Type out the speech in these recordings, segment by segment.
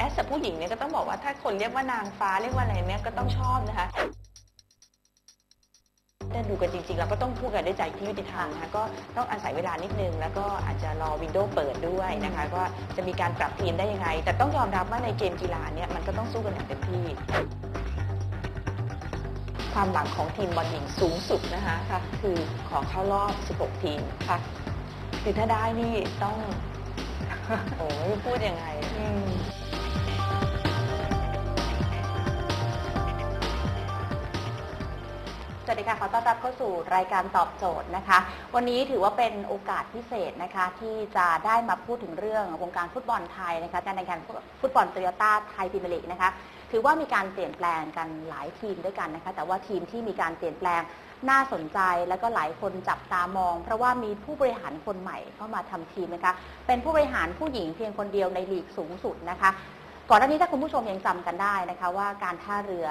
แอสผู้หญิงเนี่ยก็ต้องบอกว่าถ้าคนเรียกว่านางฟ้าเรียกว่าอะไรเนี่ยก็ต้องชอบนะคะถ้าดูกันจริงๆเราก็ต้องพูดกันด้วยใจที่ยุติธรรมนะคะก็ต้องอาศัยเวลานิดนึง แล้วก็อาจจะรอวินโดว์เปิดด้วยนะคะว่าจะมีการปรับทีมได้ยังไง แต่ต้องยอมรับว่าในเกมกีฬาเนี่ยมันก็ต้องสู้กันอย่างเต็มที่ ความหวังของทีมบอลหญิงสูงสุดนะคะค่ะคือขอเข้ารอบ 16 ทีมค่ะคือถ้าได้นี่ต้อง โอ้ไม่รู้พูดยังไง วัสดีค่ะขอต้อนรับเข้าสู่รายการตอบโจทย์นะคะ วันนี้ถือว่าเป็นโอกาสพิเศษนะคะ ที่จะได้มาพูดถึงเรื่องวงการฟุตบอลไทยนะคะการแข่งขันฟุตบอลโตโยต้าไทยพรีเมียร์ลีกนะคะ ถือว่ามีการเปลี่ยนแปลงกันหลายทีมด้วยกันนะคะ แต่ว่าทีมที่มีการเปลี่ยนแปลงน่าสนใจแล้วก็หลายคนจับตามอง เพราะว่ามีผู้บริหารคนใหม่เข้ามาทำทีมนะคะ เป็นผู้บริหารผู้หญิงเพียงคนเดียวในลีกสูงสุดนะคะ ก่อนหน้านี้ถ้าคุณผู้ชมยังจำกันได้นะคะ ว่าการท่าเรือ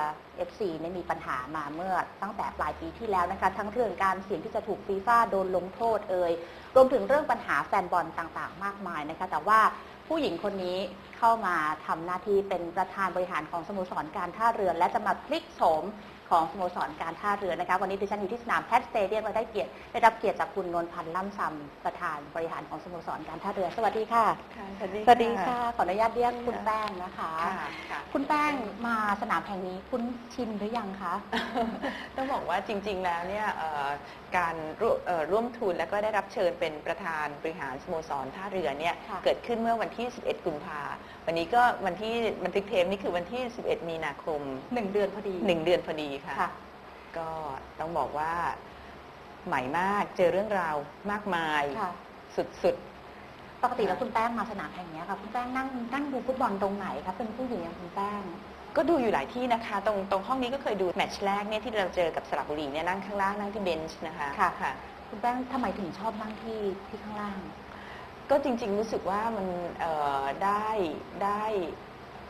FC เนี่ยมีปัญหามาเมื่อตั้งแต่ปลายปีที่แล้วนะคะ ทั้งเรื่องการเสี่ยงที่จะถูกฟีฟ่าโดนลงโทษเอ่ยรวมถึงเรื่องปัญหาแฟนบอลต่างๆ มากมายนะคะ แต่ว่าผู้หญิงคนนี้เข้ามาทำหน้าที่เป็นประธานบริหารของสโมสรการท่าเรือ และจะมาพลิกโฉม ของสโมสรการท่าเรือนะคะ วันนี้ดิฉันอยู่ที่สนามแพทสเตเดียมและได้เกียรติได้รับเกียรติจากคุณนนท์พันธ์ล่ำซำประธานบริหารของสโมสรการท่าเรือ สวัสดีค่ะค่ะสวัสดีสวัสดีค่ะ ขออนุญาตเรียกคุณแป้งนะคะค่ะค่ะคุณแป้งมาสนามแห่งนี้คุ้นชินหรือยังคะ ต้องบอกว่าจริง ๆ แล้วเนี่ยเอ่อการร่วมเอ่อร่วมทุนแล้วก็ได้รับเชิญเป็นประธานบริหารสโมสรท่าเรือเนี่ยค่ะ เกิดขึ้นเมื่อวันที่ 11 กุมภาวันนี้ก็วันที่บันทึกเทปนี่คือวันที่ 11 มีนาคม หนึ่งเดือนพอดี1 เดือนพอดีค่ะ ค่ะ ก็ต้องบอกว่าใหม่มากเจอเรื่องราวมากมายค่ะ สุดปกติแล้วคุณแป้งมาสนามแห่งนี้ค่ะคุณแป้งนั่งนั่งดูฟุตบอลตรงไหนคะเป็นผู้หญิงอย่างคุณแป้งๆ ก็ดูอยู่หลายที่นะคะ ตรงตรงห้องนี้ก็เคยดูแมตช์แรกเนี่ยที่เราเจอกับสระบุรีเนี่ยนั่งข้างล่างนั่งที่เบนช์นะคะค่ะค่ะคุณแป้งทำไมถึงชอบนั่งที่ที่ข้างล่าง ก็จริง ๆ รู้สึกว่ามันเอ่อได้ได้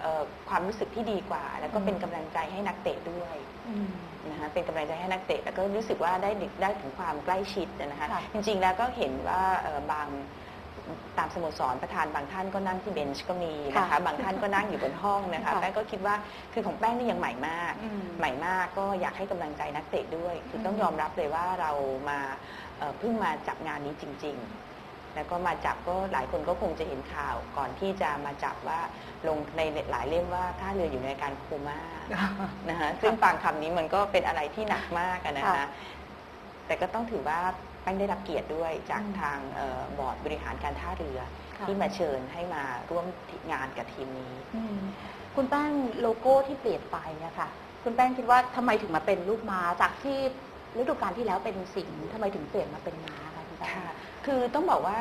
เอ่อความรู้สึกที่ดีกว่า แล้วก็อืมเป็นกำลังใจให้นักเตะด้วยอืมนะคะเป็นกำลังใจให้นักเตะแล้วก็รู้สึกว่าได้ได้ถึงความใกล้ชิดนะคะค่ะจริง ๆ แล้วก็เห็นว่าเอ่อบาง ตามสโมสรประธานบางท่านก็นั่งที่เบนช์ก็มีนะคะค่ะบางท่านก็นั่งอยู่บนห้องนะคะค่ะแป้งก็คิดว่าคือของแป้งนี่ยังใหม่มาก อืมใหม่มากก็อยากให้กำลังใจนักเตะด้วย คือต้องอืมยอมรับเลยว่าเรามาเอ่อเพิ่งมาจับงานนี้จริง ๆ แล้วก็มาจับก็หลายคนก็คงจะเห็นข่าวก่อนที่จะมาจับว่าลงในหลายเล่มว่าท่าเรืออยู่ในอาการโคม่า นะคะซึ่งฟังคำนี้มันก็เป็นอะไรที่หนักมากอะนะคะ ค่ะแต่ก็ต้องถือว่า แป้งได้รับเกียรติด้วยจากอืมทางเอ่อบอร์ดบริหารการท่าเรือค่ะที่มาเชิญให้มาร่วมงานกับทีมนี้อืมคุณแป้งโลโก้ที่เปลี่ยนไปอะค่ะ คุณแป้งคิดว่าทำไมถึงมาเป็นรูปม้าจากที่ฤดูกาลที่แล้วเป็นสิงห์ทำไมถึงเปลี่ยนมาเป็นม้าคะคุณแป้งค่ะคือต้องบอกว่า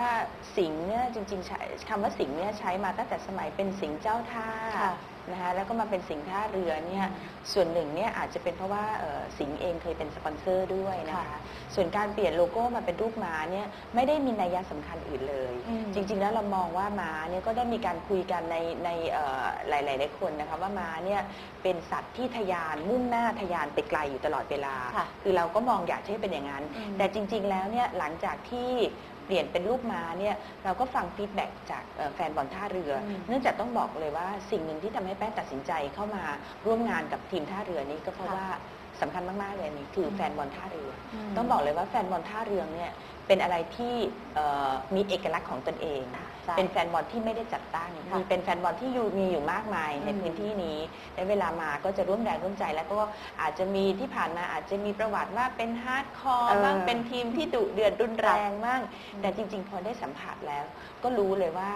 สิงห์เนี่ยจริงๆใช้คำว่าสิงห์เนี่ยใช้มาตั้งแต่สมัยเป็นสิงห์เจ้าท่าค่ะ นะคะแล้วก็มาเป็นสิงห์ท่าเรือเนี่ยส่วนหนึ่งเนี่ยอาจจะเป็นเพราะว่าเอ่อสิงห์เองเคยเป็นสปอนเซอร์ด้วยนะคะค่ะส่วนการเปลี่ยนโลโก้มาเป็นรูปม้าเนี่ยไม่ได้มีนัยสำคัญอื่นเลยอืมจริง ๆ แล้วเรามองว่าม้าเนี่ยก็ได้มีการคุยกันในในเอ่อหลายๆหลายคนนะคะว่าม้าเนี่ยเป็นสัตว์ที่ทะยานมุ่งหน้าทะยานไปไกลอยู่ตลอดเวลาค่ะคือเราก็มองอยากให้เป็นอย่างนั้นอืมแต่จริง ๆ แล้วเนี่ยหลังจากที่ เปลี่ยนเป็นรูปม้าเนี่ยเราก็ฟังฟีดแบ็กจากเอ่อแฟนบอลท่าเรืออืมเนื่องจากต้องบอกเลยว่าสิ่งหนึ่งที่ทำให้แป้งตัดสินใจเข้ามาร่วมงานกับทีมท่าเรือนี้ก็เพราะค่ะว่าสำคัญมาก ๆ เลยนี่คืออมแฟนบอลท่าเรืออือมต้องบอกเลยว่าแฟนบอลท่าเรือเนี่ยเป็นอะไรที่เอ่อมีเอกลักษณ์ของตนเอง ใช่เป็นแฟนบอลที่ไม่ได้จัดตั้งค่ะมีเป็นแฟนบอลที่อยู่มีอยู่มากมายในอืมพื้นที่นี้และเวลามาก็จะร่วมแรงร่วมใจ แล้วก็อาจจะมีที่ผ่านมาอาจจะมีประวัติว่าเป็นฮาร์ดคอร์เออบ้างเป็นทีมที่ดุเดือดรุนแรงบ้างอืมแต่จริง ๆ พอได้สัมผัสแล้ว ก็รู้เลยว่า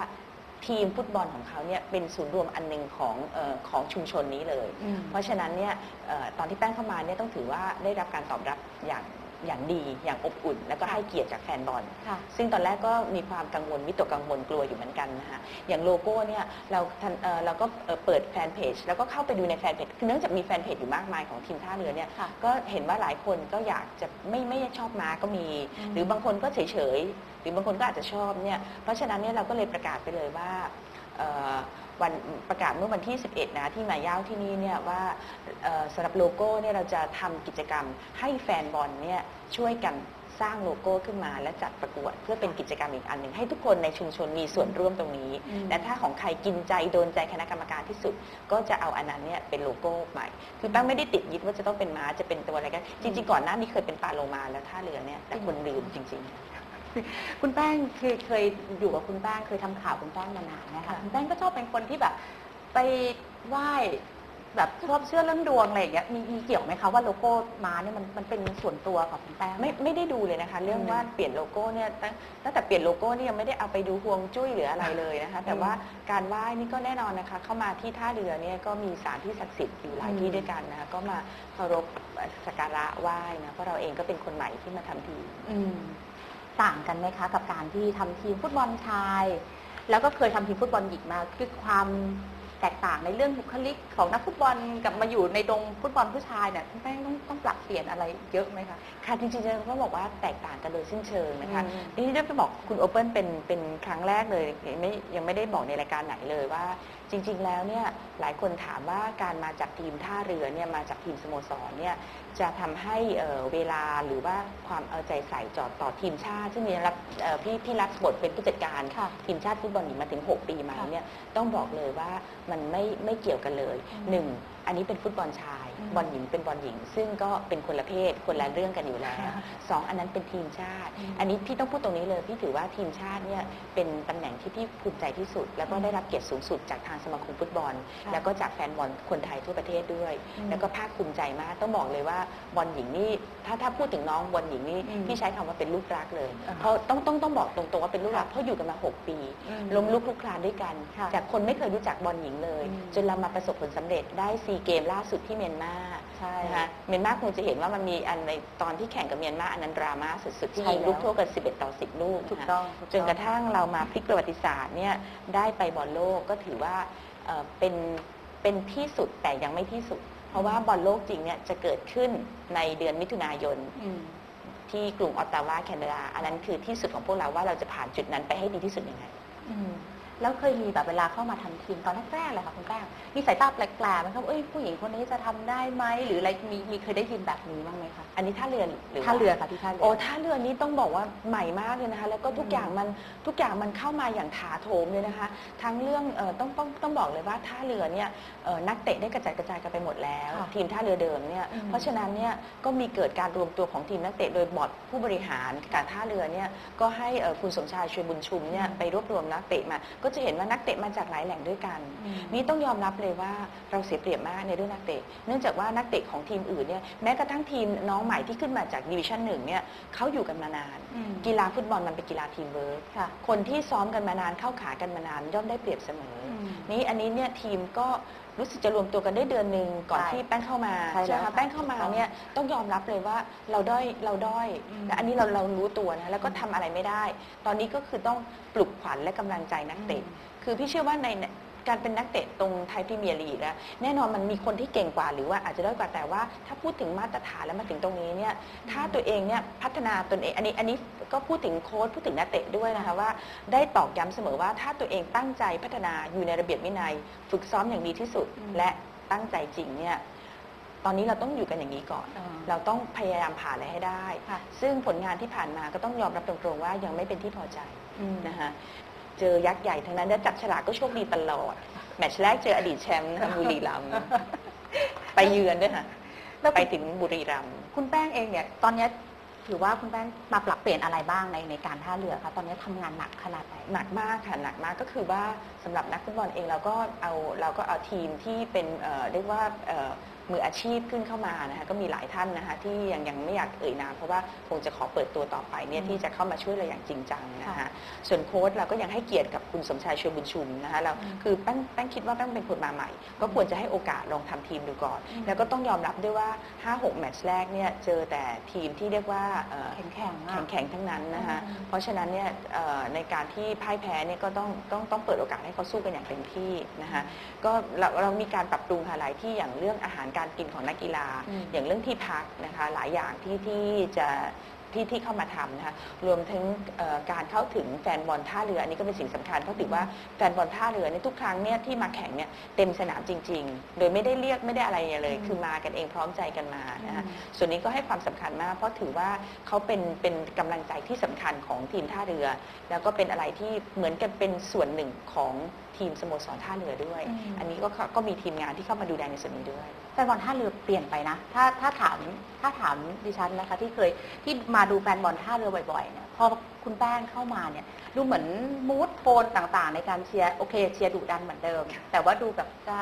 ทีมฟุตบอลของเขาเนี่ยเป็นศูนย์รวมอันหนึ่งของเออของชุมชนนี้เลยอืมเพราะฉะนั้นเนี่ยเอ่อตอนที่แป้งเข้ามาเนี่ยต้องถือว่าได้รับการตอบรับอย่าง อย่างดีอย่างอบอุ่น แล้วก็ค่ะให้เกียรติจากแฟนบอล ค่ะ ซึ่งตอนแรกก็มีความกังวลวิตกกังวลกลัวอยู่เหมือนกันนะคะอย่างโลโก้เนี่ยเราทันเอ่อเราก็เอ่อเปิดแฟนเพจแล้วก็เข้าไปดูในแฟนเพจคือเนื่องจากมีแฟนเพจอยู่มากมายของทีมท่าเรือเนี่ยค่ะก็เห็นว่าหลายคนก็อยากจะไม่ไม่ชอบม้าก็มี อืม หรือบางคนก็เฉยๆหรือบางคนก็อาจจะชอบเนี่ยเพราะฉะนั้นเนี่ยเราก็เลยประกาศไปเลยว่าเอ่อ วันประกาศเมื่อวันที่ 11 นะที่มาย่าวที่นี่เนี่ยว่าเอ่อสำหรับโลโก้เนี่ยเราจะทำกิจกรรมให้แฟนบอลเนี่ยช่วยกันสร้างโลโก้ขึ้นมาและจัดประกวด เพื่อเป็นกิจกรรมอีกอันหนึ่งให้ทุกคนในชุมชนมีส่วนร่วมตรงนี้อืมและถ้าของใครกินใจโดนใจคณะกรรมการที่สุด ก็จะเอาอันนั้นเนี่ยเป็นโลโก้ใหม่ คือแป้งไม่ได้ติดยึดว่าจะต้องเป็นม้าจะเป็นตัวอะไรก็จริงๆก่อนหน้านี้เคยเป็นปลาโลมาแล้วท่าเรือเนี่ยแต่คนลืมจริง ๆ คุณแป้งคือเคยอยู่กับคุณแป้งเคยทำข่าวคุณแป้งมานานนะคะค่ะคุณแป้งก็ชอบเป็นคนที่แบบไปไหว้แบบชอบเชื่อเรื่องดวงอะไรอย่างเงี้ยมีมีเกี่ยวไหมคะว่าโลโก้ม้าเนี่ยมันมันเป็นส่วนตัวของคุณแป้ง ไม่ไม่ได้ดูเลยนะคะ เรื่องอืมว่าเปลี่ยนโลโก้เนี่ยตั้งตั้งแต่เปลี่ยนโลโก้นี่ยังไม่ได้เอาไปดูฮวงจุ้ยหรืออะไรเลยนะคะ แต่ว่าการไหว้นี่ก็แน่นอนนะคะ เข้ามาที่ท่าเรือเนี่ยก็มีสถานที่ศักดิ์สิทธิ์อยู่หลายอืมที่ด้วยกันนะคะก็มาเคารพสักการะไหว้นะเพราะเราเองก็เป็นคนใหม่ที่มาทำทีมอืม ต่างกันไหมคะ กับการที่ทำทีมฟุตบอลชาย แล้วก็เคยทำทีมฟุตบอลหญิงมาคือความ แตกต่างในเรื่องบุคลิกของนักฟุตบอลกับมาอยู่ในดงฟุตบอลผู้ชายเนี่ยคุณแป้งต้องต้องปรับเปลี่ยนอะไรเยอะไหมคะค่ะจริงๆเราก็บอกว่าแตกต่างกันโดยสิ้นเชิงนะคะอืมนี่ได้ไปบอกคุณโอเปิลเป็นเป็นครั้งแรกเลยยังไม่ยังไม่ได้บอกในรายการไหนเลยว่า จริง ๆ แล้วเนี่ยหลายคนถามว่าการมาจากทีมท่าเรือเนี่ยมาจากทีมสโมสรเนี่ยจะทำให้เอ่อเวลาหรือว่าความเอาใจใส่จอดต่อทีมชาติซึ่งมีรับเอ่อพี่พี่รับบทเป็นผู้จัดการค่ะทีมชาติฟุตบอลหญิงมาถึง 6 ปีมาค่ะเนี่ยต้องบอกเลยว่ามันไม่ไม่เกี่ยวกันเลยอืมหนึ่งอันนี้เป็นฟุตบอลชายอืม บอลหญิงเป็นบอลหญิง ซึ่งก็เป็นคนละเพศคนละเรื่องกันอยู่แล้วค่ะสองอันนั้นเป็นทีมชาติอืมอันนี้พี่ต้องพูดตรงนี้เลยพี่ถือว่าทีมชาติเนี่ยเป็นตำแหน่งที่พี่ภูมิใจที่สุด แล้วก็อืมได้รับเกียรติสูงสุดจากทางสมาคมฟุตบอลค่ะแล้วก็จากแฟนบอลคนไทยทั่วประเทศด้วยอืมแล้วก็ภาคภูมิใจมากต้องบอกเลยว่าบอลหญิงนี่ถ้าถ้าพูดถึงน้องบอลหญิงนี่อืมพี่ใช้คำว่าเป็นลูกรักเลยอ่าเพราะต้องต้องต้องบอกตรงๆว่าเป็นลูกรักค่ะเพราะอยู่กันมาหกปีอืมล้มลุกคลุกคลานด้วยกันค่ะจากคนไม่เคยรู้จักบอลหญิงเลยอืมจนเรามาประสบผลสำเร็จได้ซีเกมล่าสุดที่เมียนมาใช่นะคะเมียนมาคงจะเห็นว่ามันมีอันในตอนที่แข่งกับเมียนมาอันนั้นดราม่าสุดๆที่ใช่ยิงลูกแล้วโทษกัน 11 ต่อ 10 ลูกถูกนะคะต้องถูจนกระทั่งเรามาพลิกประวัติศาสตร์เนี่ยได้ไปบอลโลกก็ถือว่าเอ่อเป็นเป็นที่สุดแต่ยังไม่ที่สุด เพราะว่าบอลโลกจริงเนี่ยจะเกิดขึ้นในเดือนมิถุนายนอืมที่กรุงออตตาวาแคนาดาอันนั้นคือที่สุดของพวกเราว่าเราจะผ่านจุดนั้นไปให้ดีที่สุดยังไงอืม แล้วเคยมีแบบเวลาเข้ามาทำทีมตอนแรกๆเลยค่ะคุณแป้งมีสายตาแปลกๆไหมครับเอ้ยผู้หญิงคนนี้จะทำได้ไหมหรืออะไรมีมีเคยได้ยินแบบนี้บ้างไหมคะอันนี้ท่าเรือหรือว่ท่าเรือค่ะที่ท่าเรือโอ้ท่าเรือนี้ต้องบอกว่าใหม่มากเลยนะคะ แล้วก็ทุกอืมอย่างมันทุกอย่างมันเข้ามาอย่างถาโถมเลยนะคะ ทั้งเรื่องเออต้องต้องต้องบอกเลยว่าท่าเรือเนี่ยเอ่อนักเตะได้กระจายกระจายกันไปหมดแล้วค่ะทีมท่าเรือเดิมเนี่ยอืมเพราะฉะนั้นเนี่ยก็มีเกิดการรวมตัวของทีมนักเตะโดยบอร์ดผู้บริหารการท่าเรือเนี่ยก็ให้เอ่อคุณสมชายช่วยบุญชุมเนี่ยอืมไปรวบรวมนักเตะมาก็จะเห็นว่านักเตะมาจากหลายแหล่งด้วยกันอืมนี่ต้องยอมรับเลยว่าเราเสียเปรียบมากในเรื่องนักเตะ เนื่องจากว่านักเตะของทีมอื่นเนี่ยแม้กระทั่งทีมน้องใหม่ที่ขึ้นมาจากดิวิชั่นหนึ่งเนี่ยเขาอยู่กันมานานอืมกีฬาฟุตบอลมันเป็นกีฬาทีมเวิร์คค่ะคนที่ซ้อมกันมานานเข้าขากันมานาน ย่อมได้เปรียบเสมออมนี่อันนี้เนี่ยทีมก็ รู้สึกจะรวมตัวกันได้เดือนหนึ่งก่อนใช่ที่แป้งเข้ามาใช่แล้วไหมค่ะคะแป้งเข้ามาเนี่ยต้องยอมรับเลยว่าเราด้อยเราด้อยอืมและอันนี้เราเรารู้ตัวนะแล้วก็ทำอะไรไม่ได้ ตอนนี้ก็คือต้องปลุกขวัญและกำลังใจนักเตะคือพี่เชื่อว่าใน การเป็นนักเตะตรงไทยพรีเมียร์ลีกแล้วแน่นอนมันมีคนที่เก่งกว่าหรือว่าอาจจะด้อยกว่าแต่ว่า ถ้าพูดถึงมาตรฐานแล้วมาถึงตรงนี้เนี่ยถ้าตัวเองเนี่ยพัฒนาตนเองอันนี้อันนี้ก็พูดถึงโค้ชพูดถึงนักเตะด้วยนะคะว่าได้ตอกย้ำเสมอว่าถ้าตัวเองตั้งใจพัฒนาอยู่ในระเบียบวินัย ฝึกซ้อมอย่างดีที่สุดอืมและตั้งใจจริงเนี่ยตอนนี้เราต้องอยู่กันอย่างนี้ก่อนอ่าเราต้องพยายามผ่านอะไรให้ได้ค่ะซึ่งผลงานที่ผ่านมาก็ต้องยอมรับตรงๆว่ายังไม่เป็นที่พอใจอืมนะคะ เจอยักษ์ใหญ่ทั้งนั้นแล้วจับฉลากก็โชคดีตลอด แมตช์แรกเจออดีตแชมป์นะคะบุรีรัมย์ไปเยือนด้วยค่ะแล้วไปคุณถึงบุรีรัมย์คุณแป้งเองเนี่ย ตอนเนี้ยถือว่าคุณแป้งมาปรับเปลี่ยนอะไรบ้างในในการท่าเรือคะตอนนี้ทำงานหนักขนาดไหนหนักมากค่ะหนักมากก็คือว่าสำหรับนักฟุตบอลเองเราก็เอาเราก็เอาทีมที่เป็นเอ่อเรียกว่าเอ่อ มืออาชีพขึ้นเข้ามานะคะก็มีหลายท่านนะคะที่ยังยังไม่อยากเอ่ยนามเพราะว่าคงจะขอเปิดตัวต่อไปเนี่ยอืมที่จะเข้ามาช่วยเราอย่างจริงจังนะคะค่ะส่วนโค้ชเราก็ยังให้เกียรติกับคุณสมชายชวนบุญชุมนะคะเราอืมคือแป้งแป้งคิดว่าแป้งเป็นคนมาใหม่ ก็ควรจะให้โอกาสลองทำทีมดูก่อนอืมแล้วก็ต้องยอมรับด้วยว่า 5-6 แมตช์แรกเนี่ยเจอแต่ทีมที่เรียกว่าเอ่อแข็งแข็งๆอะแข็งๆทั้งนั้นนะคะอืมเพราะฉะนั้นเนี่ยเอ่อในการที่พ่ายแพ้เนี่ยก็ต้องต้องต้องเปิดโอกาสให้เขาสู้กันอย่างเต็มที่นะคะก็เราเรามีการปรับปรุงค่ะหลายที่อย่างเรื่องอาหารการกินของนักกีฬาอืมอย่างเรื่องที่พักนะคะหลายอย่างที่ที่จะที่ที่เข้ามาทำนะคะรวมถึงเอ่อการเข้าถึงแฟนบอลท่าเรืออันนี้ก็เป็นสิ่งสำคัญเพราะถือว่าแฟนบอลท่าเรือเนี่ยทุกครั้งเนี่ยที่มาแข่งเนี่ยเต็มสนามจริง ๆ โดยไม่ได้เรียกไม่ได้อะไรเลยอืมคือมากันเองพร้อมใจกันมานะคะอืมส่วนนี้ก็ให้ความสำคัญมาก เพราะถือว่าเขาเป็นเป็นกำลังใจที่สำคัญของทีมท่าเรือ แล้วก็เป็นอะไรที่เหมือนกันเป็นส่วนหนึ่งของทีมสโมสรท่าเรือด้วยอืมอันนี้ก็เขาก็มีทีมงานที่เข้ามาดูแลในส่วนนี้ด้วย แฟนบอลท่าเรือเปลี่ยนไปนะ ถ้าถ้าถามถ้าถามดิฉันนะคะที่เคยที่มาดูแฟนบอลท่าเรือบ่อยๆเนี่ยพอคุณแป้งเข้ามาเนี่ยดูเหมือนมูดโทนต่างๆ ในการเชียร์โอเคเชียร์ดุดันเหมือนเดิม แต่ว่าดูแบบจะ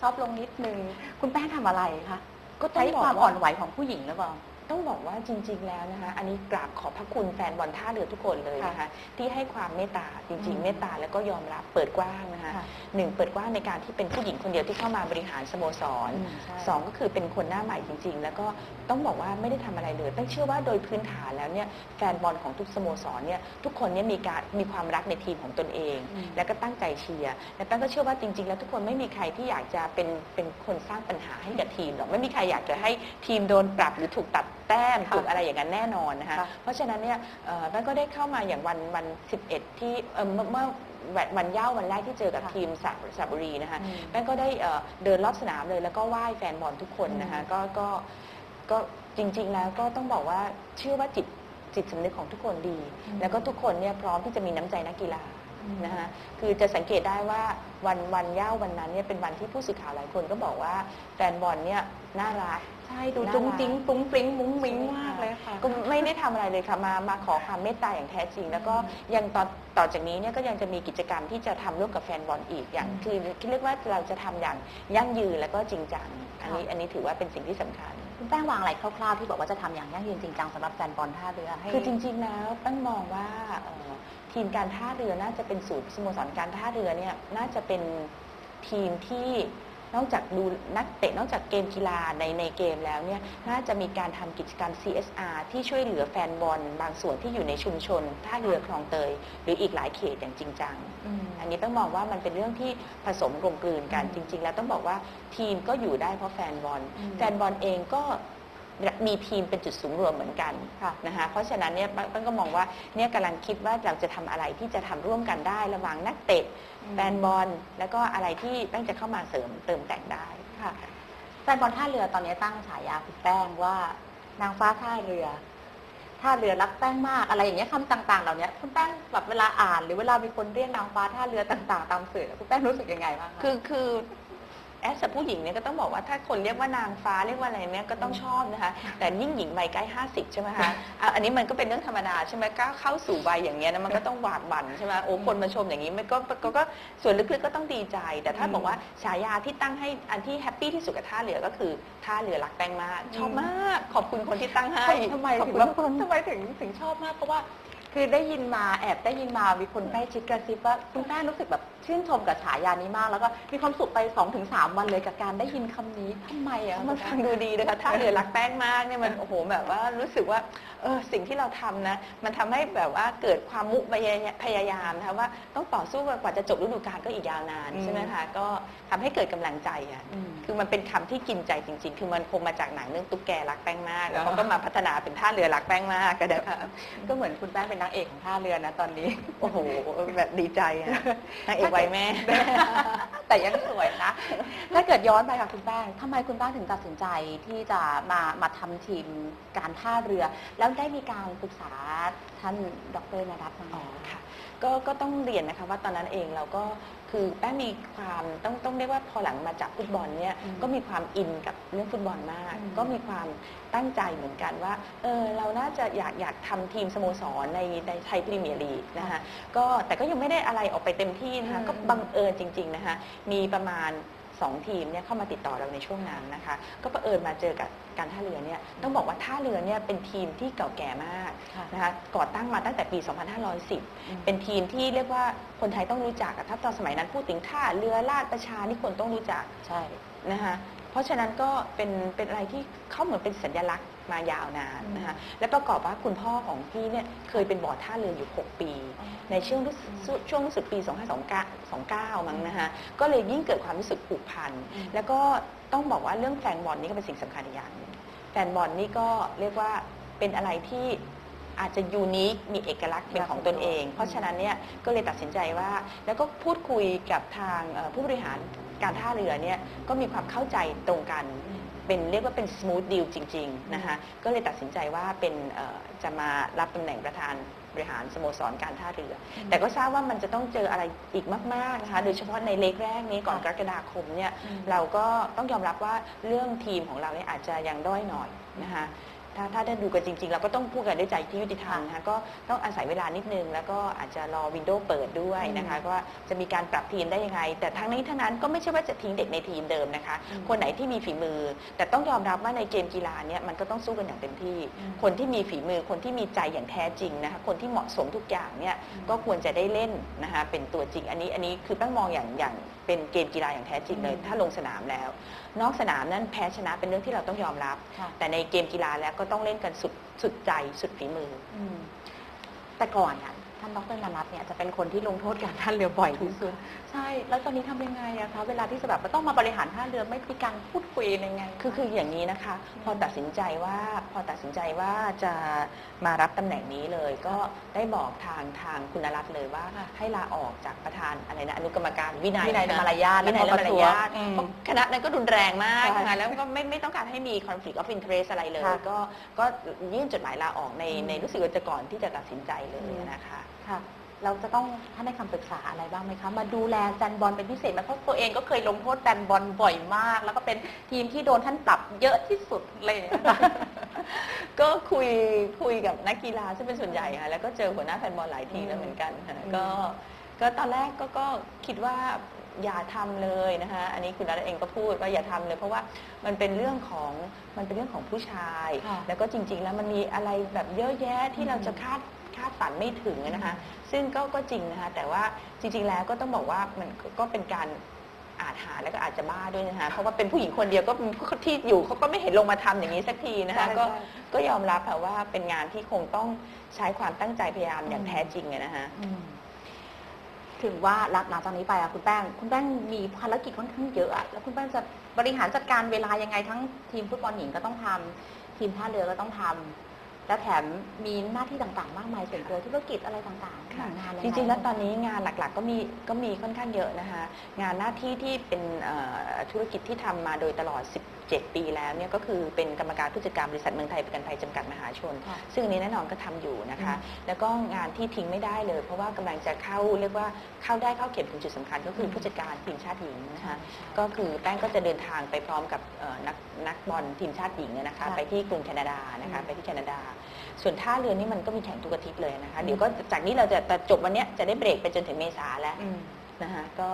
ซอฟต์ลงนิดนึง คุณแป้งทำอะไรคะก็ต้อใช้งบอกความว่าอ่อนไหวของผู้หญิงหรือเปล่า ต้องบอกว่าจริง ๆ แล้วนะคะ อันนี้กราบขอบพระคุณแฟนบอลท่าเรือทุกคนเลยนะคะ ที่ให้ความเมตตาจริงอืมๆเมตตาแล้วก็ยอมรับเปิดกว้างนะคะค่ะหนึ่งเปิดกว้างในการที่เป็นผู้หญิงคนเดียวที่เข้ามาบริหารสโมสรอืมใช่สองก็คือเป็นคนหน้าใหม่จริง ๆ แล้วก็ต้องบอกว่าไม่ได้ทำอะไรเลยต้องเชื่อว่าโดยพื้นฐานแล้วเนี่ยแฟนบอลของทุกสโมสรเนี่ยทุกคนเนี่ยมีการมีความรักในทีมของตนเองอืมแล้วก็ตั้งใจเชียร์และตั้งก็เชื่อว่าจริง ๆ แล้วทุกคนไม่มีใครที่อยากจะเป็นเป็นคนสร้างปัญหาให้กับทีมหรอกไม่มีใครอยากจะให้ทีมโดนปรับหรือถูกตัด แต้มค่ะถูกอะไรอย่างนั้นแน่นอนนะคะค่ะเพราะฉะนั้นเนี่ยเอ่อแป้งก็ได้เข้ามาอย่างวันวัน 11 ที่เอ่อเมื่อเมื่อวันวันย่าวันแรกที่เจอกับค่ะทีมสระสระบุรีนะคะอืมแป้งก็ได้เอ่อเดินรอบสนามเลยแล้วก็ไหว้แฟนบอลทุกคนนะคะอืม ก็ก็ก็จริง ๆ แล้วก็ต้องบอกว่าเชื่อว่าจิตจิตสำนึกของทุกคนดี แล้วก็ทุกคนเนี่ยพร้อมที่จะมีน้ำใจนักกีฬาอืมนะคะคือจะสังเกตได้ว่าวันวันย่าวันนั้นเนี่ยเป็นวันที่ผู้สื่อข่าวหลายคนก็บอกว่าแฟนบอลเนี่ยน่ารัก ใช่ดูน่ารัก จุ้งจิ้งปุ้งปริ้งมุ้งมิ้งมากเลยค่ะ ก็ไม่ได้ทำอะไรเลยค่ะมามาขอความเมตตาอย่างแท้จริง แล้วก็ยังต่อต่อจากนี้เนี่ยก็ยังจะมีกิจกรรมที่จะทำร่วมกับแฟนบอลอีกอย่างอืมคือเรียกว่าเราจะทำอย่างยั่งยืนแล้วก็จริงจังอันนี้ค่ะอันนี้ถือว่าเป็นสิ่งที่สำคัญ คุณแป้งวางอะไรคร่าวๆที่บอกว่าจะทำอย่างยั่งยืนจริงจังสำหรับแฟนบอลท่าเรือให้ คือจริงๆ แล้วตั้งมองว่าเอ่อทีมการท่าเรือน่าจะเป็นศูนย์สโมสรการท่าเรือเนี่ยน่าจะเป็นทีมที่ นอกจากดูนักเตะนอกจากเกมกีฬาในในเกมแล้วเนี่ยน่าจะมีการทำกิจกรรม CSR ที่ช่วยเหลือแฟนบอลบางส่วนที่อยู่ในชุมชนท่าเรือคลองเตย หรืออีกหลายเขตอย่างจริงจังอืมอันนี้ต้องมองว่ามันเป็นเรื่องที่ผสมกลมกลืนกันอืมจริง ๆ แล้วต้องบอกว่าทีมก็อยู่ได้เพราะแฟนบอลอืมแฟนบอลเองก็ มีทีมเป็นจุดสูงรวมเหมือนกันค่ะนะคะเพราะฉะนั้นเนี่ยป้นก็มองว่าเนี่ยกำลังคิดว่าเราจะทำอะไรที่จะทำร่วมกันได้ระหว่างนักเตะอืมแฟนบอลแล้วก็อะไรที่ตั้งจะเข้ามาเสริมเติมแต่งได้ค่ะแฟนบอลท่าเรือตอนนี้ตั้งฉายาคุณแป้งว่านางฟ้าท่าเรือท่าเรือรักแป้งมากอะไรอย่างเงี้ยคำต่าง ๆ เหล่านี้คุณแป้งแบบเวลาอ่าน หรือเวลามีคนเรียกนางฟ้าท่าเรือต่าง ๆ ตามสื่อคุณแป้งรู้สึกยังไงบ้างะคือคือ แอสผู้หญิงเนี่ยก็ต้องบอกว่าถ้าคนเรียกว่านางฟ้าเรียกว่าอะไรเนี่ยก็ต้องชอบนะคะ แต่ยิ่งหญิงวัยใกล้ 50 ใช่ไหมคะอะอันนี้มันก็เป็นเรื่องธรรมดาใช่ไหมก้าวเข้าสู่วัยอย่างเงี้ยนะมันก็ต้องหวาดหวั่นใช่ไหมโอ้คนมาชมอย่างนี้มันก็ก็ก็ส่วนลึกๆก็ต้องดีใจ แต่ถ้าอืมบอกว่าฉายาที่ตั้งให้อันที่แฮปปี้ที่สุดกับท่าเรือก็คือท่าเรือรักแป้งมากชอบอืมมาก ขอบคุณคนที่ตั้งให้ทำไมขอบถึงคุณว่าทุกคนทำไมถึงถึงชอบมากเพราะว่า คือได้ยินมาแอบได้ยินมามีคนใกล้ชิดกระซิบว่าคุณแป้งรู้สึกแบบชื่นชมกับฉายานี้มาก แล้วก็มีความสุขไป2อถึงสวันเลยกับการได้ยินคำนี้ทำไมอะมันฟังดูดีนะคะถ้าเรือรักแป้งมากเนี่ยมันโอ้โหแบบว่ารู้สึกว่าเออสิ่งที่เราทำนะ มันทำให้แบบว่าเกิดความมุพยายพยายามนะคะว่าต้องต่อสู้กว่าจะจบฤดูกาลก็อีกยาวนานอืม ใช่ไหมคะก็ทำให้เกิดกำลังใจอะ อืม คือมันเป็นคำที่กินใจจริง ๆ คือมันคงมาจากหนังเรื่องตุ๊กแกรักแป้งมาก แล้วอ๋อเขาก็มาพัฒนาเป็นท่าเรือรักแป้งมากก็ได้ค่ะก็เหมือนคุณแป้งเป็นนางเอกของท่าเรือนะตอนนี้ โอ้โห แบบดีใจอะนางเอกวัยแม่ แต่ยังสวยนะถ้า เกิดย้อนไปค่ะคุณแป้งทำไมคุณแป้งถึงตัดสินใจที่จะมามาทำทีมการท่าเรือ แล้วได้มีการปรึกษาท่านดรนรัตน์มาไหมอ๋อค่ะก็ก็ต้องเรียนนะคะว่าตอนนั้นเองเราก็คือแป้งมีความต้องต้องเรียกว่าพอหลังมาจากฟุตบอลเนี่ยอืมก็มีความอินกับเรื่องฟุตบอลมากอืมก็มีความตั้งใจเหมือนกันว่าเออเราน่าจะอยากอยากทำทีมสโมสรในในไทยพรีเมียร์ลีกนะคะก็แต่ก็ยังไม่ได้อะไรออกไปเต็มที่นะคะอืมก็บังเอิญจริงๆนะคะมีประมาณ 2ทีมเนี่ยเข้ามาติดต่อเราในช่วงนั้นนะคะ ก็ประเผอิญมาเจอกับการท่าเรือเนี่ยต้องบอกว่าท่าเรือเนี่ยเป็นทีมที่เก่าแก่มากค่ะนะคะก่อตั้งมาตั้งแต่ปี 2510อืมเป็นทีมที่เรียกว่าคนไทยต้องรู้จักอะถ้าตอนสมัยนั้นพูดถึงท่าเรือลาดประชานี่คนต้องรู้จักใช่นะคะเพราะฉะนั้นก็เป็นเป็นอะไรที่เขาเหมือนเป็นสัญลักษณ์ มายาวนานนะคะและประกอบว่าคุณพ่อของพี่เนี่ยเคยเป็นบอร์ดท่าเรืออยู่ 6 ปี ในช่วงรู้สึกช่วงรู้สึกปี 2529 มั้งนะคะก็เลยยิ่งเกิดความรู้สึกผูกพันอืมแล้วก็ต้องบอกว่าเรื่องแฟนบอลนี่ก็เป็นสิ่งสำคัญอีกอย่างหนึงแฟนบอลนี่ก็เรียกว่าเป็นอะไรที่อาจจะยูนิค มีเอกลักษณ์เป็นของตนเอง เพราะฉะนั้นเนี่ยก็เลยตัดสินใจว่า แล้วก็พูดคุยกับทางเอ่อผู้บริหารการท่าเรือเนี่ยก็มีความเข้าใจตรงกัน เป็นเรียกว่าเป็น smooth deal จริงๆนะคะก็เลยตัดสินใจว่าเป็นเอ่อจะมารับตำแหน่งประธานบริหารสโมสรการท่าเรือ แต่ก็ทราบว่ามันจะต้องเจออะไรอีกมากๆนะคะโดยเฉพาะในเล็กแรกนี้ก่อนกรกฎาคมเนี่ยอืมเราก็ต้องยอมรับว่าเรื่องทีมของเราเนี่ยอาจจะยังด้อยหน่อยนะคะ ถ้าถ้าได้ดูกันจริงๆ เราก็ต้องพูดกันด้วยใจที่ยุติธรรมนะคะก็ต้องอาศัยเวลานิดนึง แล้วก็อาจจะรอวินโดว์เปิดด้วยนะคะว่าจะมีการปรับทีมได้ยังไง แต่ทั้งนี้ทั้งนั้นก็ไม่ใช่ว่าจะทิ้งเด็กในทีมเดิมนะคะอืมคนไหนที่มีฝีมือ แต่ต้องยอมรับว่าในเกมกีฬาเนี่ยมันก็ต้องสู้กันอย่างเต็มที่อืมคนที่มีฝีมือคนที่มีใจอย่างแท้จริงนะคะคนที่เหมาะสมทุกอย่างเนี่ยอืมก็ควรจะได้เล่นนะคะเป็นตัวจริงอันนี้อันนี้คือต้องมองอย่างอย่างเป็นเกมกีฬาอย่างแท้จริงเลยอืมถ้าลงสนามแล้ว นอกสนามนั้นแพ้ชนะเป็นเรื่องที่เราต้องยอมรับค่ะแต่ในเกมกีฬาแล้วก็ต้องเล่นกันสุดสุดใจสุดฝีมืออืมแต่ก่อนอะท่านดรนันท์เนี่ยจะเป็นคนที่ลงโทษการท่าเรือบ่อยที่สุด ใช่ แล้วตอนนี้ทำยังไงอะคะเวลาที่จะแบบต้องมาบริหารท่าเรือไม่มีการพูดคุยยังไง คือคืออย่างนี้นะคะ พอตัดสินใจว่าพอตัดสินใจว่าจะมารับตำแหน่งนี้เลย ก็ได้บอกทางทางคุณนรัตน์เลยว่าค่ะให้ลาออกจากประธานอะไรนะอนุกรรมการวินัยวินัยและะมารยาทวินัยและและมารประท้วงยาทอืมเพราะคณะนั้นก็รุนแรงมากใช่นะคะแล้วก็ไม่ไม่ต้องการให้มี conflict of interest อะไรเลยค่ะก็ก็ยื่นจดหมายลาออกในอืมในรู้สึกว่าจะก่อนที่จะตัดสินใจเลยอืมนะคะ ค่ะเราจะต้องท่านให้คำปรึกษาอะไรบ้างไหมคะ มาดูแลแฟนบอลเป็นพิเศษไหมเพราะตัวเองก็เคยลงโทษแฟนบอลบ่อยมาก แล้วก็เป็นทีมที่โดนท่านปรับเยอะที่สุดเลยนะคะก็คุยคุยกับนักกีฬาซึ่งเป็นส่วนใหญ่ค่ะแล้วก็เจอหัวหน้าแฟนบอลหลายทีแล้วเหมือนกันค่ะอืมก็ก็ตอนแรกก็ก็คิดว่าอย่าทำเลยนะคะอันนี้คุณรัตน์เองก็พูดว่าอย่าทำเลย เพราะว่ามันเป็นเรื่องของมันเป็นเรื่องของผู้ชายค่ะแล้วก็จริง ๆ แล้วมันมีอะไรแบบเยอะแยะที่อืมเราจะคาด คาดฝันไม่ถึงนะคะซึ่งก็ก็จริงนะคะแต่ว่าจริงๆแล้วก็ต้องบอกว่ามันก็ก็เป็นการอาจหาแล้วก็อาจจะบ้าด้วยนะคะเพราะว่าเป็นผู้หญิงคนเดียวก็ที่อยู่เขาก็ไม่เห็นลงมาทำอย่างนี้สักทีนะคะใช่ก็ใช่ก็ยอมรับค่ะว่าเป็นงานที่คงต้องใช้ความตั้งใจพยายามอย่างอืมแท้จริงอะนะคะอืมถึงว่าหลังหลังจากนี้ไปอะคุณแป้ง คุณแป้งมีภารกิจค่อนข้างเยอะอะแล้วคุณแป้งจะบริหารจัดการเวลายังไงทั้งทีมฟุตบอลหญิงก็ต้องทำทีมท่าเรือก็ต้องทำ และแถมมีหน้าที่ต่างๆ มากมายส่วนตัวธุรกิจอะไรต่างๆค่ะงานยังไงจริงๆ แล้วตอนนี้งานหลักๆ ก็มีก็มีค่อนข้างเยอะนะคะ งานหน้าที่ที่เป็นเอ่อธุรกิจที่ทำมาโดยตลอด 17ปีแล้วเนี่ยก็คือเป็นกรรมการผู้จัดการบริษัทเมืองไทยประกันภัยจำกัดมหาชนค่ะซึ่งอันนี้แน่นอนก็ทำอยู่นะคะ แล้วก็งานที่ทิ้งไม่ได้เลย เพราะว่ากำลังจะเข้าเรียกว่าเข้าได้เข้าเข็มถึงจุดสำคัญ ก็คือผู้จัดการทีมชาติหญิงนะคะก็คือแป้งก็จะเดินทางไปพร้อมกับเอ่อนักนักบอลทีมชาติหญิงเนี่ยนะคะค่ะไปที่กรุงแคนาดานะคะอืมไปที่แคนาดา ส่วนท่าเรือนี่มันก็มีแข่งทุกอาทิตย์เลยนะคะเดี๋ยวก็จากนี้เราจะแต่จบวันเนี้ยจะได้เบรกไปจนถึงเมษาแล้วอืมนะคะก็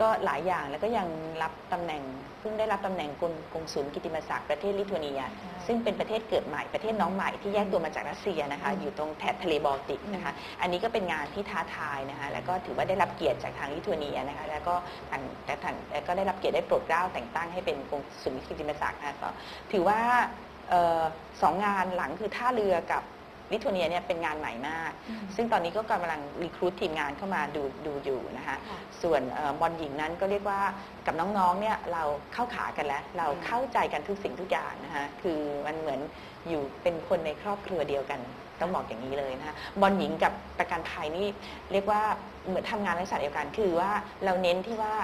ก็หลายอย่างแล้วก็ยังรับตำแหน่งเพิ่งได้รับตำแหน่งกงกงศูนย์กิตติมศักดิ์ประเทศลิทัวเนียใช่ซึ่งเป็นประเทศเกิดใหม่ประเทศน้องใหม่ที่แยกตัวมาจากรัสเซียนะคะอืมอยู่ตรงแถบทะเลบอลติกนะคะ อันนี้ก็เป็นงานที่ท้าทายนะคะ แล้วก็ถือว่าได้รับเกียรติจากทางลิทัวเนียนะคะ แล้วก็ทางแต่ทางแล้วก็ได้รับเกียรติได้โปรดเกล้าแต่งตั้งให้เป็นกงสุลกิตติมศักดิ์นะคะก็ถือว่าเอ่อสองงานหลังคือท่าเรือกับ ลิทัวเนียเนี่ยเป็นงานใหม่มากอืมซึ่งตอนนี้ก็กำลังรีครูททีมงานเข้ามาดูดูอยู่นะคะค่ะส่วนเอ่อบอลหญิงนั้นก็เรียกว่ากับน้องๆเนี่ยเราเข้าขากันแล้ว เราอืมเข้าใจกันทุกสิ่งทุกอย่างนะคะคือมันเหมือนอยู่เป็นคนในครอบครัวเดียวกันต้องบอกอย่างนี้เลยนะคะบอลหญิงกับประกันภัยนี่เรียกว่าเหมือนทำงานในสัตว์เดียวกันคือว่าเราเน้นที่ว่า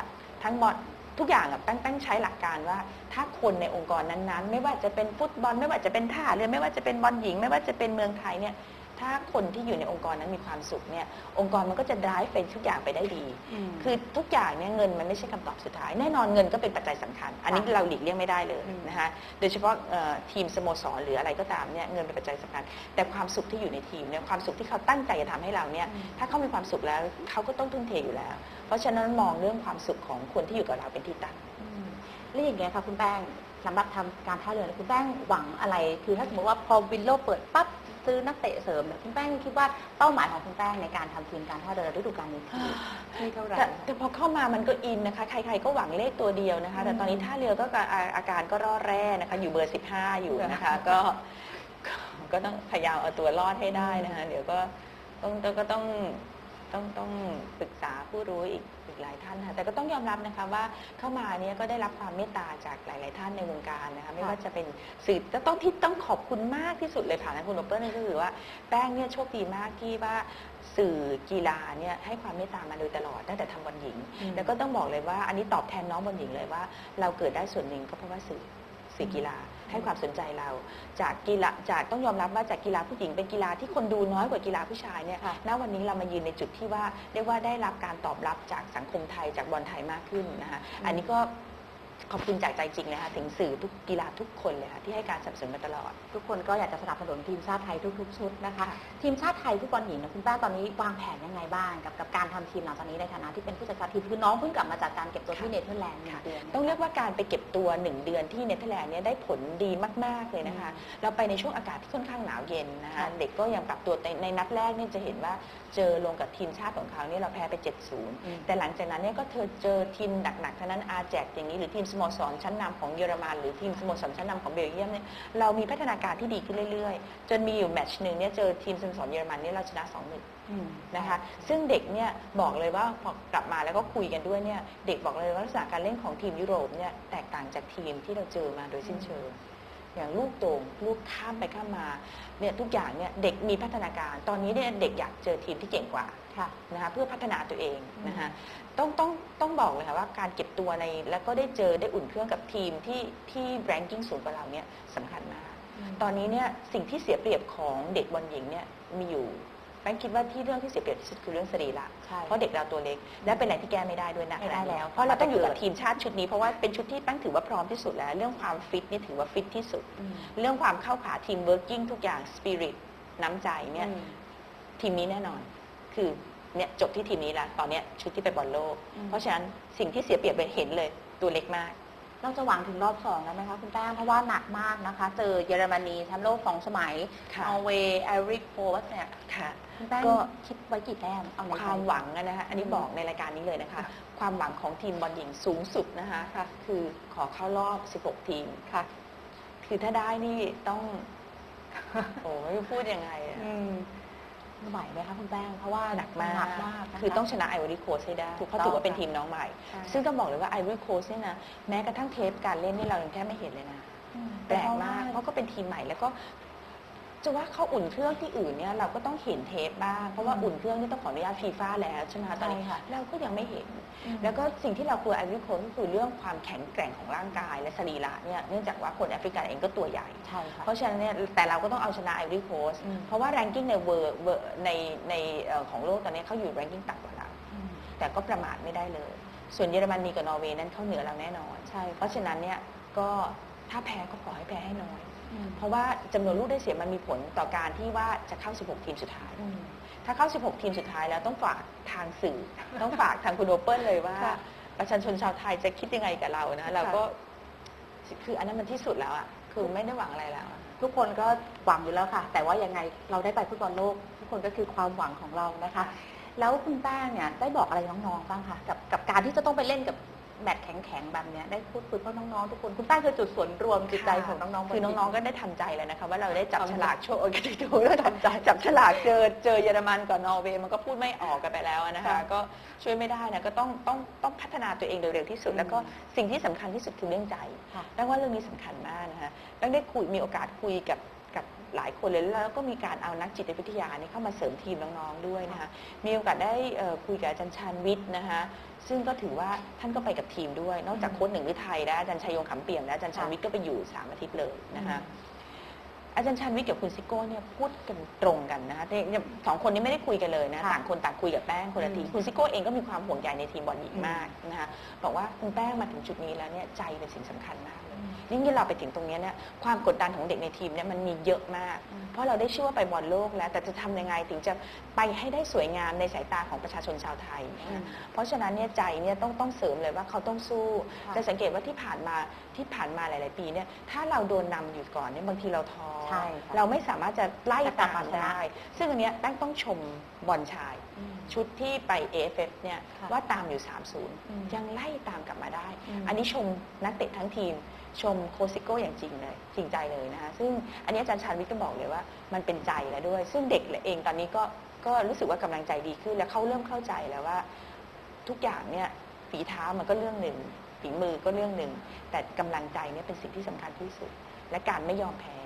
ทั้งบอล ทุกอย่างตั้งตั้งใช้หลักการว่า ถ้าคนในองค์กรนั้นๆ ไม่ว่าจะเป็นฟุตบอล ไม่ว่าจะเป็นท่าเรือไม่ว่าจะเป็นบอลหญิง ไม่ว่าจะเป็นเมืองไทยเนี่ย ถ้าคนที่อยู่ในองค์กรนั้นมีความสุขเนี่ยองค์กรมันก็จะ drive เป็นทุกอย่างไปได้ดีมคือทุกอย่างเนี่ยเงินมันไม่ใช่คำตอบสุดท้าย แน่นอนเงินก็เป็นปัจจัยสำคัญ อันนี้ค่ะเราหลีกเลี่ยงไม่ได้เลยอืมนะคะโดยเฉพาะเอ่อทีมสโมสรหรืออะไรก็ตามเนี่ยเงินเป็นปัจจัยสำคัญ แต่ความสุขที่อยู่ในทีมเนี่ยความสุขที่เขาตั้งใจจะทำให้เราเนี่ยถ้าเขามีความสุขแล้วเขาก็ต้องทุ่มเทอยู่แล้ว เพราะฉะนั้นมองเรื่องความสุขของคนที่อยู่กับเราเป็นที่ตั้งอืมแล้วอย่างเงี้ยค่ะคุณแป้งสำหรับทำการท่าเรือเนี่ยคุณแป้งหวังอะไร คือถ้าสมมติว่าพอวินโลเปิดปั๊บ ซื้อนักเตะเสริมเนี่ยคุณแป้งคิดว่าเป้าหมายของคุณแป้งในการทำทีมการท่าเรือฤดูกาลนี้คือที่เท่าไหร่ แต่แต่พอเข้ามามันก็อินนะคะ ใครๆก็หวังเลขตัวเดียวนะคะ แต่ตอนนี้ท่าเรือก็อาอาการก็ร่อแร่นะคะ อยู่เบอร์ 15 อยู่นะคะ ก็ก็ก็ต้องพยายามเอาตัวรอดให้ได้นะคะ เดี๋ยวก็ต้องต้องก็ต้อง ต้องต้องปรึกษาผู้รู้อีกอีกหลายท่านค่ะแต่ก็ต้องยอมรับนะคะว่าเข้ามาเนี่ยก็ได้รับความเมตตาจากหลาย ๆ ท่านในวงการนะคะไม่ว่าจะเป็นสื่อจะต้องที่ต้องขอบคุณมากที่สุดเลยผ่านทางคุณโรเบิร์ตนี่ก็คือว่าแป้งเนี่ยโชคดีมากที่ว่าสื่อกีฬาเนี่ยให้ความเมตตามาโดยตลอดตั้งแต่ทำบอลหญิงอืมแล้วก็ต้องบอกเลยว่าอันนี้ตอบแทนน้องบอลหญิงเลยว่า เราเกิดได้ส่วนหนึ่งก็เพราะว่าสื่อสื่อกีฬา ให้ความสนใจเรา จากกีฬาจากต้องยอมรับว่าจากกีฬาผู้หญิงเป็นกีฬาที่คนดูน้อยกว่ากีฬาผู้ชายเนี่ยค่ะณวันนี้เรามายืนในจุดที่ว่าเรียกว่าได้รับการตอบรับจากสังคมไทยจากบอลไทยมากขึ้นนะคะอืมอันนี้ก็ ขอบคุณจากใจจริงนะคะถึงสื่อทุกกีฬาทุกคนเลยค่ะที่ให้การสนับสนุนมาตลอด ทุกคนก็อยากจะสนับสนุนทีมชาติไทยทุกๆชุดนะคะค่ะทีมชาติไทยฟุตบอลหญิงนะคุณแป้งตอนนี้วางแผนยังไงบ้างกับกับการทำทีมหลังจากนี้ในฐานะที่เป็นผู้จัดการทีมคือน้องเพิ่งกลับมาจากการเก็บตัวที่เนเธอร์แลนด์หนึ่งเดือนต้องเรียกว่าการไปเก็บตัว 1 เดือนที่เนเธอร์แลนด์เนี่ยได้ผลดีมากๆเลยนะคะ เราไปในช่วงอากาศที่ค่อนข้างหนาวเย็นนะคะค่ะเด็กก็ยังปรับตัวในในนัดแรกเนี่ยจะเห็นว่าเจอลงกับทีมชาติของเขาเนี่ยเราแพ้ไป 7-0 แต่หลังจากนั้นเนี่ยก็เธอเจอทีมหนักๆทั้งนั้นอาแจกอย่างนี้หรือทีมสโมสรชั้นนำของเยอรมันหรือทีมสโมสรชั้นนำของเบลเยียมเนี่ยเรามีพัฒนาการที่ดีขึ้นเรื่อยๆ จนมีอยู่แมตช์หนึ่งเนี่ยเจอทีมสโมสรเยอรมันเนี่ยเราชนะ2-1อืมนะคะซึ่งเด็กเนี่ยบอกเลยว่าพอกลับมาแล้วก็คุยกันด้วยเนี่ยเด็กบอกเลยว่าลักษณะการเล่นของทีมยุโรปเนี่ยแตกต่างจากทีมที่เราเจอมาโดยสิ้นเชิงอย่างลูกโด่งลูกข้ามไปข้ามมาเนี่ยทุกอย่างเนี่ยเด็กมีพัฒนาการ ตอนนี้เนี่ยเด็กอยากเจอทีมที่เก่งกว่าค่ะนะคะเพื่อพัฒนาตัวเองอืมนะคะ ต้องต้องต้องบอกเลยค่ะว่าการเก็บตัวในแล้วก็ได้เจอได้อุ่นเครื่องกับทีมที่ที่แรงกิ้งสูงกว่าเราเนี่ยสำคัญมาก ตอนนี้เนี่ยสิ่งที่เสียเปรียบของเด็กบอลหญิงเนี่ยมีอยู่แป้งคิดว่าที่เรื่องที่เสียเปรียบที่สุดคือเรื่องสรีระใช่เพราะเด็กเราตัวเล็ก และเป็นอะไรที่แก้ไม่ได้ด้วยนะไม่ได้แล้ว เพราะเราต้องอยู่กับทีมชาติชุดนี้เพราะว่าเป็นชุดที่แป้งถือว่าพร้อมที่สุดแล้ว เรื่องความฟิตนี่ถือว่าฟิตที่สุดอืมเรื่องความเข้าขาทีมเวิร์กิ่งทุกอย่างสปิริตน้ำใจเนี่ยอืมทีมนี้แน่นอนคือ เนี่ยจบที่ทีมนี้แล้วตอนเนี้ยชุดที่ไปบอลโลก อืม เพราะฉะนั้นสิ่งที่เสียเปรียบไปเห็นเลยตัวเล็กมาก เราจะหวังถึงรอบสองแล้วไหมคะคุณแป้งเพราะว่าหนักมากนะคะ เจอเยอรมนีแชมป์โลกสองสมัยค่ะ นอร์เวย์ไอริกโคสเนี่ยค่ะ คุณแป้งก็ คิดไว้กี่แต้มเอาในคใจวามหวังอะนะคะอันนี้อืมบอกในรายการนี้เลยนะคะค่ะความหวังของทีมบอลหญิงสูงสุดนะคะค่ะคือขอเข้ารอบ 16 ทีมค่ะ คือถ้าได้นี่ต้อง โอ้ไม่รู้พูดยังไงอะ อืม ไหวไหมคะคุณแป้ง เพราะว่าหนักมากหนักมาก นะะ คือต้องชนะไอวอรี่โคสให้ได้ ถูกเพราะต้องถือว่าเป็นค่ะทีมน้องใหม่ ใช่ ซึ่งต้องบอกเลยว่าไอวอรี่โคสเนี่ยนะ แม้กระทั่งเทปการเล่นนี่เรายังแทบไม่เห็นเลยนะอืมแปลกมาก เพราะก็เป็นทีมใหม่แล้วก็ จะว่าเขาอุ่นเครื่องที่อื่นเนี่ยเราก็ต้องเห็นเทปบ้างเพราะว่าอืมอุ่นเครื่องนี่ต้องขออนุญาตฟีฟ่าแล้วใช่ไหมคะตอนนี้ใช่ค่ะเราก็ยังไม่เห็นอืมแล้วก็สิ่งที่เรากลัวไอริโคนก็คือเรื่องความแข็งแกร่งของร่างกายและสรีระเนี่ยเนื่องจากว่าคนแอฟริกันเองก็ตัวใหญ่ใช่ค่ะเพราะฉะนั้นเนี่ยแต่เราก็ต้องเอาชนะไอริโคสอืมเพราะว่าแรงกิ้งในเวอร์เวอร์ในในเอ่อของโลกตอนนี้เขาอยู่แรงกิ้งต่ำกว่าเราอืมแต่ก็ประมาทไม่ได้เลย ส่วนเยอรมนีกับนอร์เวย์นั้นเขาเหนือเราแน่นอนใช่เพราะฉะนั้นเนี่ยก็ถ้าแพ้ก็ขอให้แพ้ให้น้อยอืม เพราะว่าจำนวนลูกได้เสียมันมีผลต่อการที่ว่าจะเข้า 16 ทีมสุดท้ายอืมถ้าเข้า 16 ทีมสุดท้ายแล้วต้องฝากทางสื่อ ต้องฝากทางคุณโอเปิลเลยว่า ค่ะประชาชนชาวไทยจะคิดยังไงกับเรานะ เราก็คืออันนั้นมันที่สุดแล้วอะคือไม่ได้หวังอะไรแล้วอะ ทุกคนก็หวังอยู่แล้วค่ะ แต่ว่ายังไงเราได้ไปฟุตบอลโลก ทุกคนก็คือความหวังของเรานะคะ แล้วคุณแป้งเนี่ยได้บอกอะไรน้องๆบ้างคะกับกับการที่จะต้องไปเล่นกับ แมตช์แข็งๆแบบเนี้ยได้พูดคุยกับน้องๆทุกคนคุณแป้งคือจุดส่วนรวมจิตใจของน้องๆ คือน้องๆๆก็ได้ทำใจเลยนะคะ ว่าเราได้จับทำใจฉลากโชว์กันดูแล้วทำใจจับฉลากเจอเจอเยอรมันกับนอร์เวย์มันก็พูดไม่ออกกันไปแล้วนะคะ ค่ะก็ช่วยไม่ได้นะก็ต้องต้องต้องพัฒนาตัวเองโดยเร็วที่สุด อืม แล้วก็สิ่งที่สำคัญที่สุดคือเรื่องใจ ค่ะแป้งว่าเรื่องนี้สำคัญมากนะคะแป้งได้คุยมีโอกาสคุยกับกับ หลายคนเลยแล้วก็มีการเอานักจิตวิทยาเนี่ยเข้ามาเสริมทีมน้องๆด้วยนะคะมีโอกาสได้เอ่อคุยกับอาจารย์ชาญวิทย์นะคะซึ่งก็ถือว่าท่านก็ไปกับทีมด้วย นอกจากอืมโค้ชหนึ่งฤทัยและอาจารย์ชัยยงขำเปี่ยมและอาจารย์ชาญวิทย์ก็ไปอยู่สามอาทิตย์เลยนะคะอาจารย์ชันวิทย์กับคุณซิโก้เนี่ยพูดกันตรงกันนะคะแต่เนี่ยสองคนนี้ไม่ได้คุยกันเลยนะค่ะต่างคนต่างคุยกับแป้งคนละทีอืมคุณซิโก้เองก็มีความห่วงใยในทีมบอลหญิงอืมมากนะคะบอกว่าคุณแป้งมาถึงจุดนี้แล้วเนี่ยใจเป็นสิ่งสำคัญมากเล ยอืมยิ่งเราไปถึงตรงเนี้ยเนี่ยความกดดันของเด็กในทีมเนี่ยมันมีเยอะมากอืมเพราะเราได้ชื่อว่าไปบอลโลกแล้ว แต่จะทำยังไงถึงจะไปให้ได้สวยงามในสายตาของประชาชนชาวไทยนะคะอืมเพราะฉะนั้นเนี่ยใจเนี่ยต้องต้องเสริมเลยว่าเขาต้องสู้ค่ะจะสังเกตว่าที่ผ่านมาที่ผ่านมาหลาย ๆ ปีเนี่ยถ้าเราโดนนำอยู่ก่อนเนี่ยบางทีเราท้อใช่ค่ะเราไม่สามารถจะไล่จะกลับตามมาชนะได้ ซึ่งอันเนี้ยแป้งต้องชมบอลชายอืมชุดที่ไป AFF เนี่ยค่ะว่าตามอยู่อืม3-0 ยังไล่ตามกลับมาได้อืมอันนี้ชมนักเตะทั้งทีม ชมโคซิโก้อย่างจริงเลยจริงใจเลยนะคะซึ่งอันนี้อาจารย์ชาญวิทย์ก็บอกเลยว่า มันเป็นใจแล้วด้วย ซึ่งเด็กเองตอนนี้ก็ก็รู้สึกว่ากำลังใจดีขึ้น แล้วเขาเริ่มเข้าใจแล้วว่า ทุกอย่างเนี่ยฝีเท้ามันก็เรื่องหนึ่งฝีมือก็เรื่องหนึ่งแต่กำลังใจเนี่ยเป็นสิ่งที่สำคัญที่สุด และการไม่ยอมแพ้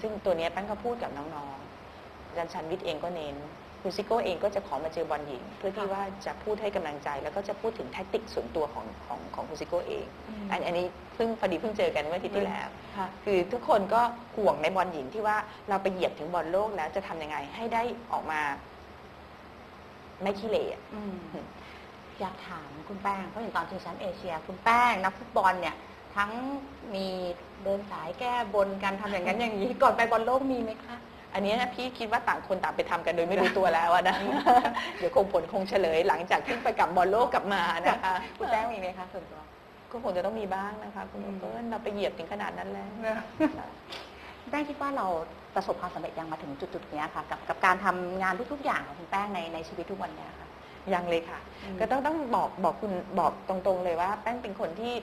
ซึ่งตัวเนี้ยแป้งก็พูดกับน้องๆอาจารย์ชันวิทย์เองก็เน้น คุณซิโก้เองก็จะขอมาเจอบอลหญิง เพื่อที่ค่ะว่าจะพูดให้กำลังใจ แล้วก็จะพูดถึงแท็กติกส่วนตัวของของของคุณซิโก้เอง อันอันนี้เพิ่งพอดีเพิ่งเจอกันเมื่ออาทิตย์ที่แล้วค่ะคือทุกคนก็ห่วงในบอลหญิงที่ว่าเราไปเหยียบถึงบอลโลกแล้วจะทำยังไงให้ได้ออกมาไม่ขี้เหร่อะอืมอยากถามคุณแป้งเพราะเห็นตอนชิงแชมป์เอเชีย คุณแป้งนักฟุตบอลเนี่ย ทั้งมีเดินสายแก้บนกันทำอย่างนั้นอย่างนี้ก่อนไปบอลโลกมีไหมคะ อันนี้นะพี่คิดว่าต่างคนต่างไปทำกันโดยไม่รู้ตัวแล้วอะนะ เดี๋ยวคงผลคงเฉลยหลังจากที่ไปกับบอลโลกกลับมานะคะคุณแป้งมีไหมคะส่วนตัวก็คงจะต้องมีบ้างนะคะคุณอืมเปิ้ลเราไปเหยียบถึงขนาดนั้นแล้วคุณแป้งคิดว่าเราประสบความสำเร็จยังมาถึงจุดๆเนี้ยค่ะ กับกับการทำงานทุกๆอย่างของคุณแป้งในในชีวิตทุกวันเนี้ยค่ะยังเลยค่ะอืมก็ต้องต้องบอกบอกคุณบอกตรงๆเลยว่า แป้งเป็นคนที่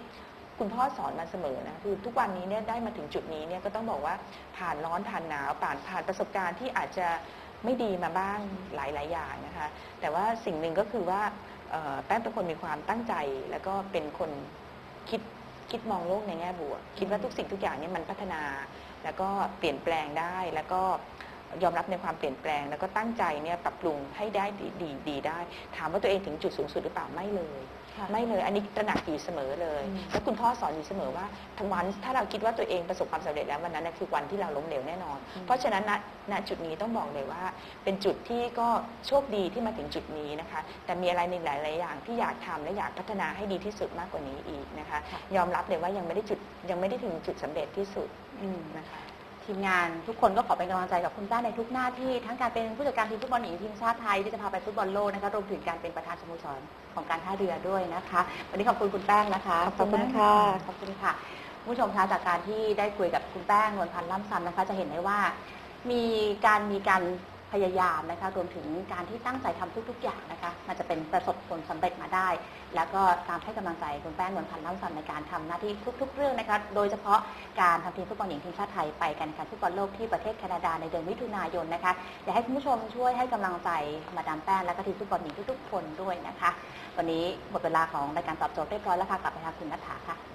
คุณพ่อสอนมาเสมอนะคือทุกวันนี้เนี่ยได้มาถึงจุดนี้เนี่ยก็ต้องบอกว่าผ่านร้อนผ่านหนาวผ่านผ่านประสบการณ์ที่อาจจะไม่ดีมาบ้างหลายหลายๆอย่างนะคะแต่ว่าสิ่งหนึ่งก็คือว่าเอ่อแป้งเป็นคนมีความตั้งใจ แล้วก็เป็นคนคิดคิดมองโลกในแง่บวก คิดว่าทุกสิ่งทุกอย่างเนี่ยมันพัฒนา แล้วก็เปลี่ยนแปลงได้แล้วก็ยอมรับในความเปลี่ยนแปลง แล้วก็ตั้งใจเนี่ยปรับปรุงให้ได้ดีดีได้ ถามว่าตัวเองถึงจุดสูงสุดหรือเปล่าไม่เลย ไม่เลยอันนี้ตระหนักอยู่เสมอเลยอืมแล้วคุณพ่อสอนอยู่เสมอว่าทั้งวันถ้าเราคิดว่าตัวเองประสบความสำเร็จแล้ววันนั้นนะคือวันที่เราล้มเหลวแน่นอน เพราะฉะนั้นณณจุดนี้ต้องบอกเลยว่า เป็นจุดที่ก็โชคดีที่มาถึงจุดนี้นะคะ แต่มีอะไรในหลาย ๆ อย่างที่อยากทำและอยากพัฒนาให้ดีที่สุดมากกว่านี้อีกนะคะค่ะยอมรับเลยว่ายังไม่ได้จุดยังไม่ได้ถึงจุดสำเร็จที่สุดอืมนะคะ ทีมงานทุกคนก็ขอเป็นกำลังใจกับคุณแป้งในทุกหน้าที่ ทั้งการเป็นผู้จัดการทีมฟุตบอลหญิงทีมชาติไทยที่จะพาไปฟุตบอลโลกนะคะรวมถึงการเป็นประธานสโมสรของการท่าเรือด้วยนะคะ วันนี้ขอบคุณคุณแป้งนะคะขอบคุณค่ะขอบคุณค่ะคุณผู้ชมคะจากการที่ได้คุยกับคุณแป้งนวลพันธ์ล่ำซ้ำนะคะ จะเห็นได้ว่ามีการมีการ พยายามนะคะรวมถึงการที่ตั้งใจทำทุก ๆ อย่างนะคะมันจะเป็นประสบผลสำเร็จมาได้ แล้วก็ตามให้กำลังใจคุณแป้งนวลพันธ์ล่ำซำในการทำหน้าที่ทุก ๆ เรื่องนะคะโดยเฉพาะการทำทีมฟุตบอลหญิงทีมชาติไทยไปกันการฟุตบอลโลกที่ประเทศแคนาดาในเดือนมิถุนายนนะคะอยากให้คุณผู้ชมช่วยให้กำลังใจมาดามแป้งและก็ทีมฟุตบอลหญิงทุกๆ คนด้วยนะคะ วันนี้หมดเวลาของรายการตอบโจทย์เรียบร้อยแล้วค่ะกลับไปทางคุณนัฐาค่ะ